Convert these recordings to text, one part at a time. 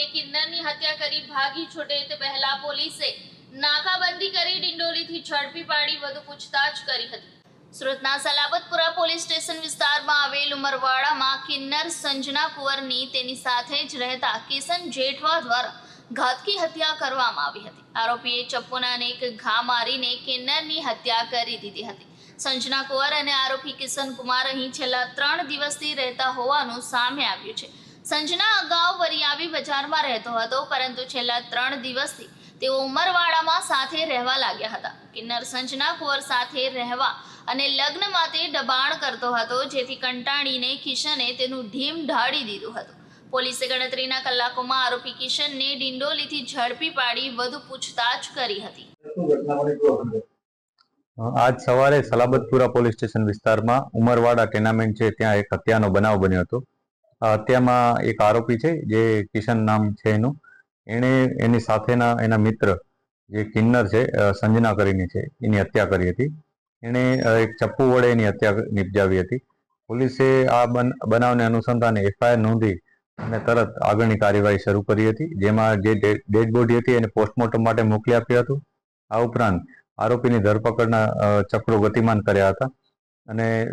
કે કિન્નરની હત્યા કરી ભાગી છૂટે તે પહેલા પોલીસે નાકાબંધી કરી ડિંડોલીથી ઝડપી પાડી વધુ પૂછતાછ કરી હતી. સુરતના સલાબતપુરા પોલીસ સ્ટેશન વિસ્તારમાં આવેલ ઉમરવાડામાં કિન્નર સંજના કુંવરની તેની સાથે જ રહેતા કિશન જેઠવા દ્વારા ઘાતકી હત્યા કરવામાં આવી હતી. આરોપીએ ચપ્પુના અનેક ઘા મારીને કિન્નરની હત્યા કરી દીધી હતી. સંજના કુંવર અને આરોપી કિશન કુમાર અહીં છેલ્લા ત્રણ દિવસથી રહેતા હોવાનું સામે આવ્યું છે. સંજના અગાઉ વરિયાવી બજારમાં રહેતો હતો પરંતુ છેલ્લા ત્રણ દિવસથી તેઓ ઉમરવાડામાં સાથે રહેવા લાગ્યા હતા. કિન્નર સંજના કુંવર સાથે રહેવા અને લગ્ન માટે દબાણ કરતો હતો જેથી કંટાળીને કિશને તેનું ઢીમ ઢાળી દીધું હતું. પોલીસે ગણતરીના કલાકોમાં આરોપી કિશનને ડિંડોલીથી ઝડપી પાડી વધુ પૂછતાછ કરી હતી. આજ સવારે સલાબતપુરા પોલીસ સ્ટેશન વિસ્તારમાં ઉમરવાડા ટેનામેન્ટ છે ત્યાં એક હત્યાનો બનાવ બન્યો હતો. હત્યામાં એક આરોપી છે, જે કિશન નામ છે એનું. એણે એની સાથેના એના મિત્ર, જે કિન્નર છે સંજના કરીને છે, એની હત્યા કરી હતી. એણે એક ચપ્પુ વડે એની હત્યા નિપજાવી હતી. પોલીસે આ બન- બનાવને અનુસંધાને એફઆઈઆર નોંધી અને તરત આગળની કાર્યવાહી શરૂ કરી હતી, જેમાં જે ડેડ બોડી હતી એને પોસ્ટમોર્ટમ માટે મોકલી આપ્યું હતું. આ ઉપરાંત આરોપીની ધરપકડના ચક્રો ગતિમાન કર્યા હતા. અને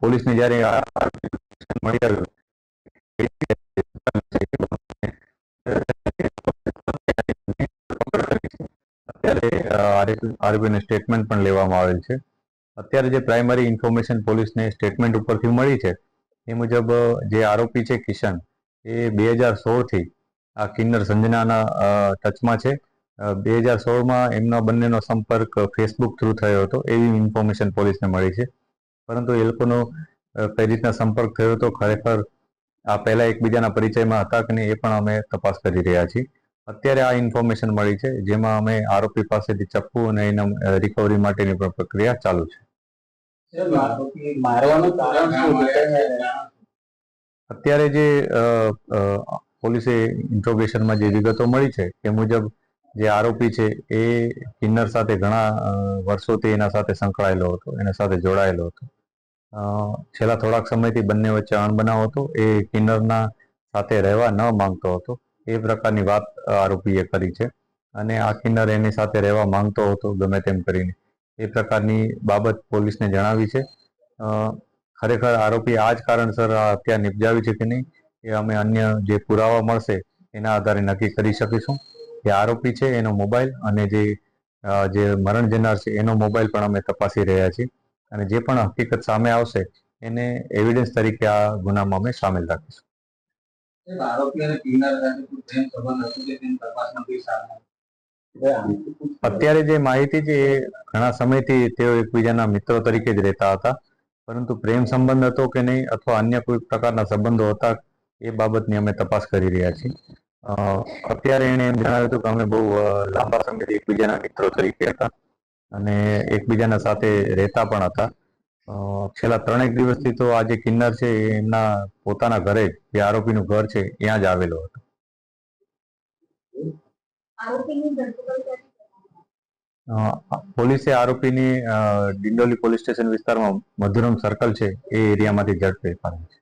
પોલીસની જ્યારે અ, સ્ટેટમેન્ટ પણ લેવામાં આવેલ છે. અત્યારે જે પ્રાઇમરી ઇન્ફોર્મેશન પોલીસને સ્ટેટમેન્ટ ઉપરથી મળી છે એ મુજબ જે આરોપી છે કિશન એ બે હજાર સોળથી આ કિન્નર સંજનાના ટચમાં છે. બે હજાર સોળમાં એમનો બંનેનો સંપર્ક ફેસબુક થ્રુ થયો હતો એવી ઇન્ફોર્મેશન પોલીસને મળી છે. પરંતુ એ લોકોનો કઈ રીતના સંપર્ક થયો હતો ખરેખર આ પહેલા એકબીજાના પરિચયમાં હતા કે નહીં એ પણ અમે તપાસ કરી રહ્યા છીએ. અત્યારે આ ઇન્ફોર્મેશન મળી છે જેમાં અમે આરોપી પાસેથી ચપ્પુ અને એના રિકવરી માટેની પણ પ્રક્રિયા ચાલુ છે. મારવાનું કારણ અત્યારે જે પોલીસે ઇન્ટ્રોગેશનમાં જે વિગતો મળી છે એ મુજબ જે આરોપી છે એ કિન્નર સાથે ઘણા વર્ષોથી એના સાથે સંકળાયેલો હતો એના સાથે જોડાયેલો હતો. છેલ્લા થોડાક સમયથી બંને વચ્ચે અણબનાવ હતો. એ કિન્નરના સાથે રહેવા ન માંગતો હતો. એ પ્રકારની વાત આરોપીએ કરી છે. અને આ કિન્નર એની સાથે રહેવા માંગતો હતો, ગમે તેમ કરીને. એ પ્રકારની બાબત પોલીસને જણાવી છે. ખરેખર આરોપી આ જ કારણસર આ હત્યા નિપજાવી છે કે નહીં, એ અમે અન્ય જે પુરાવા મળશે એના આધારે નક્કી કરી શકીશું. જે આરોપી છે એનો મોબાઈલ અને જે જે મરણ જનાર છે એનો મોબાઈલ પણ અમે તપાસી રહ્યા છીએ. અને જે પણ હકીકત સામે આવશે એને એવિડન્સ તરીકે આ ગુનામાં અમે સામેલ રાખીશું. અત્યારે જે માહિતી છે એ ઘણા સમયથી તેઓ એકબીજાના મિત્રો તરીકે જ રહેતા હતા. પરંતુ પ્રેમ સંબંધ હતો કે નહીં અથવા અન્ય કોઈ પ્રકારના સંબંધો હતા એ બાબતની અમે તપાસ કરી રહ્યા છીએ. અત્યારે એણે એમ જણાવ્યું હતું કે અમે બહુ લાંબા સમયથી એકબીજાના મિત્રો તરીકે હતા. અને એકબીજાના સાથે રહેતા પણ હતા. છેલ્લા ત્રણેક દિવસથી તો આ જે કિન્નર છે એ એમના પોતાના ઘરે જ આરોપીનું ઘર છે ત્યાં જ આવેલો હતો. પોલીસે આરોપીની ડિંડોલી પોલીસ સ્ટેશન વિસ્તારમાં મધુરમ સર્કલ છે એ એરિયામાંથી ઝડપી પાડી છે.